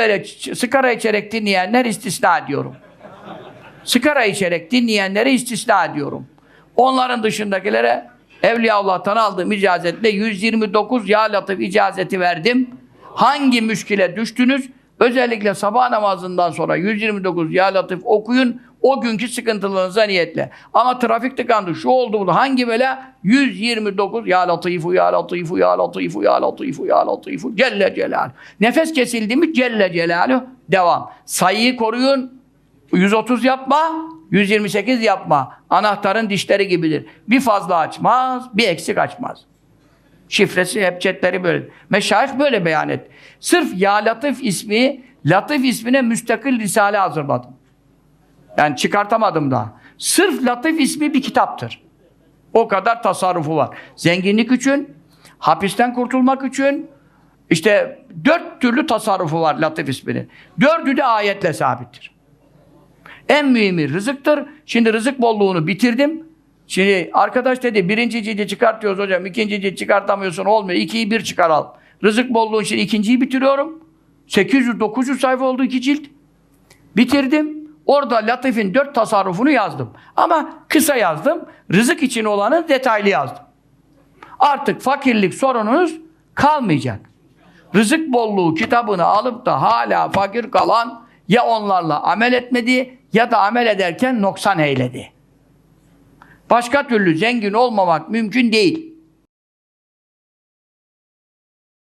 Böyle sigara içerek dinleyenler istisna ediyorum. Sigara içerek dinleyenleri istisna ediyorum. Onların dışındakilere Evliyaullah'tan aldığım icazetle 129 ya latif icazeti verdim. Hangi müşkile düştünüz? Özellikle sabah namazından sonra 129 ya latif okuyun. O günkü sıkıntılarınıza niyetle. Ama trafik tıkandı, şu oldu bu. Hangi bela? 129 ya latifu ya latifu ya latifu ya latifu ya latifu Celle Celal. Nefes kesildi mi Celle Celaluhu devam. Sayıyı koruyun. 130 yapma, 128 yapma. Anahtarın dişleri gibidir. Bir fazla açmaz, bir eksik açmaz. Şifresi hep cetleri böyle. Meşayih böyle beyan et. Sırf Ya Latif ismi, Latif ismine müstakil risale hazırladım. Yani çıkartamadım daha. Sırf Latif ismi bir kitaptır. O kadar tasarrufu var. Zenginlik için, hapisten kurtulmak için, işte dört türlü tasarrufu var Latif isminin. Dördü de ayetle sabittir. En mühimi rızıktır. Şimdi rızık bolluğunu bitirdim. Şimdi arkadaş dedi birinci cildi çıkartıyoruz hocam. ikinci cilt çıkartamıyorsun olmuyor. İkiyi bir çıkaralım. Rızık bolluğu için ikinciyi bitiriyorum. 800-900 sayfa oldu iki cilt. Bitirdim. Orada Latif'in dört tasarrufunu yazdım. Ama kısa yazdım. Rızık için olanı detaylı yazdım. Artık fakirlik sorununuz kalmayacak. Rızık bolluğu kitabını alıp da hala fakir kalan ya onlarla amel etmedi ya da amel ederken noksan eyledi. Başka türlü zengin olmamak mümkün değil.